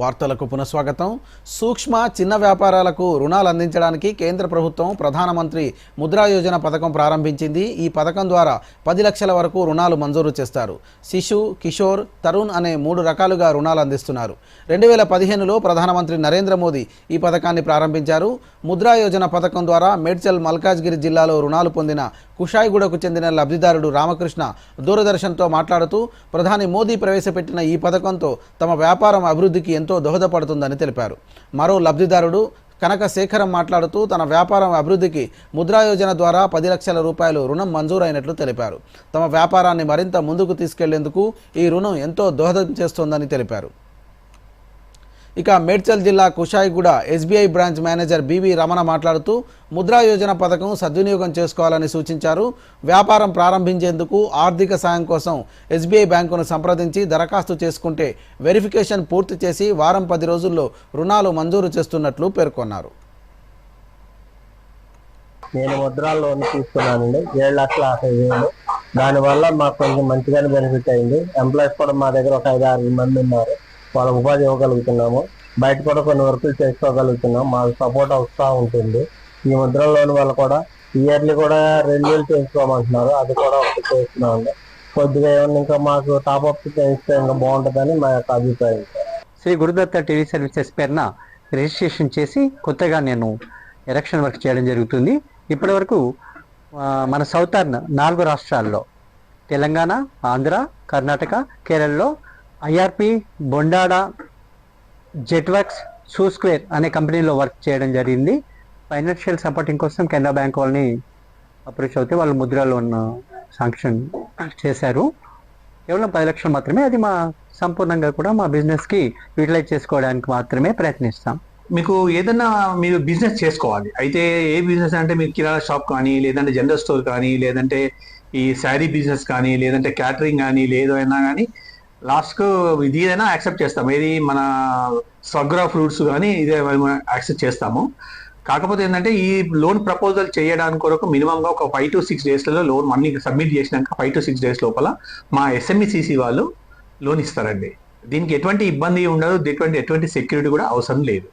వార్తలకు పునఃస్వాగతం. సూక్ష్మ చిన్న వ్యాపారాలకు రుణాలు అందించడానికి కేంద్ర ప్రభుత్వం ప్రధానమంత్రి ముద్రా యోజన పథకం ప్రారంభించింది. ఈ పథకం ద్వారా పది లక్షల వరకు రుణాలు మంజూరు చేస్తారు. శిశు కిషోర్ తరుణ్ అనే మూడు రకాలుగా రుణాలు అందిస్తున్నారు. రెండు వేల పదిహేనులో ప్రధానమంత్రి నరేంద్ర మోదీ ఈ పథకాన్ని ప్రారంభించారు. ముద్రా యోజన పథకం ద్వారా మేడ్చల్ మల్కాజ్గిరి జిల్లాలో రుణాలు పొందిన కుషాయిగూడకు చెందిన లబ్ధిదారుడు రామకృష్ణ దూరదర్శన్తో మాట్లాడుతూ ప్రధాని మోదీ ప్రవేశపెట్టిన ఈ పథకంతో తమ వ్యాపారం అభివృద్ధికి ఎంతో దోహదపడుతుందని తెలిపారు. మరో లబ్ధిదారుడు కనక శేఖరం మాట్లాడుతూ తన వ్యాపారం అభివృద్ధికి ముద్రా యోజన ద్వారా పది లక్షల రూపాయలు రుణం మంజూరైనట్లు తెలిపారు. తమ వ్యాపారాన్ని మరింత ముందుకు తీసుకెళ్ళేందుకు ఈ రుణం ఎంతో దోహదం చేస్తోందని తెలిపారు. ఇక మేడ్చల్ జిల్లా Kushaiguda SBI branch manager BV Ramana మాట్లాడుతూ ముద్రా యోజన పథకం సద్వినియోగం చేసుకోవాలని సూచించారు. వ్యాపారం ప్రారంభించేందుకు ఆర్థిక సాయం కోసం ఎస్బీఐ బ్యాంకును సంప్రదించి దరఖాస్తు చేసుకుంటే వెరిఫికేషన్ పూర్తి చేసి వారం పది రోజుల్లో రుణాలు మంజూరు చేస్తున్నట్లు పేర్కొన్నారు. నేను ముద్రా లోన్ తీసుకున్నానండి. ఏడు లక్షల యాభై వేలు. దానివల్ల మాకు కొంచెం మంచిగానే బెనిఫిట్ అయింది. ఎంప్లాయీస్ కూడా మా దగ్గర ఒక ఐదు ఆరు మంది ఉన్నారు. వాళ్ళకు ఉపాధి ఇవ్వగలుగుతున్నాము. బయట కూడా కొన్ని వర్కులు చేసుకోగలుగుతున్నాం. మాకు సపోర్ట్ వస్తూ ఉంటుంది. ఈ ముద్రా లోన్ కూడా ఇయర్లీ కూడా రెన్యూల్ చేసుకోమంటున్నారు అది కూడా ఒకటి చేస్తున్నామండి కొద్దిగా ఏమన్నా ఇంకా మాకు టాప్అప్ చేస్తే ఇంకా బాగుంటుందని మా యొక్క అభిప్రాయం. శ్రీ గురుదత్త టీవీ సర్వీసెస్ పేరున రిజిస్ట్రేషన్ చేసి కొత్తగా నేను ఎలక్షన్ వర్క్ చేయడం జరుగుతుంది. ఇప్పటి వరకు మన సౌతర్న్ నాలుగు రాష్ట్రాల్లో తెలంగాణ ఆంధ్ర కర్ణాటక కేరళలో ఐఆర్పి బొండాడా జెట్వర్క్స్ సూస్క్వేర్ అనే కంపెనీలో వర్క్ చేయడం జరిగింది. ఫైనాన్షియల్ సపోర్టింగ్ కోసం కెనరా బ్యాంక్ వాళ్ళని అప్రోచ్ అవుతే వాళ్ళు ముద్ర లోన్ శాంక్షన్ చేశారు. కేవలం పది లక్షలు మాత్రమే అది మా సంపూర్ణంగా కూడా మా బిజినెస్కి యూటిలైజ్ చేసుకోవడానికి మాత్రమే ప్రయత్నిస్తాం. మీకు ఏదైనా మీరు బిజినెస్ చేసుకోవాలి. అయితే ఏ బిజినెస్ అంటే మీరు కిరాణా షాప్ కానీ లేదంటే జనరల్ స్టోర్ కానీ లేదంటే ఈ శారీ బిజినెస్ కానీ లేదంటే క్యాటరింగ్ కానీ లేదైనా కానీ లాస్ట్కు ఇది ఏదైనా యాక్సెప్ట్ చేస్తాం. ఏది మన స్వగ్రా ఫ్రూట్స్ కానీ ఇదే యాక్సెప్ట్ చేస్తాము. కాకపోతే ఏంటంటే ఈ లోన్ ప్రపోజల్ చేయడానికి కొరకు మినిమంగా ఒక ఫైవ్ టు సిక్స్ డేస్లలో లోన్ మనీ సబ్మిట్ చేసినాక ఫైవ్ టు సిక్స్ డేస్ లోపల మా ఎస్ఎంఈసిసి వాళ్ళు లోన్ ఇస్తారండి. దీనికి ఎటువంటి ఇబ్బంది ఉండదు. ఎటువంటి ఎటువంటి సెక్యూరిటీ కూడా అవసరం లేదు.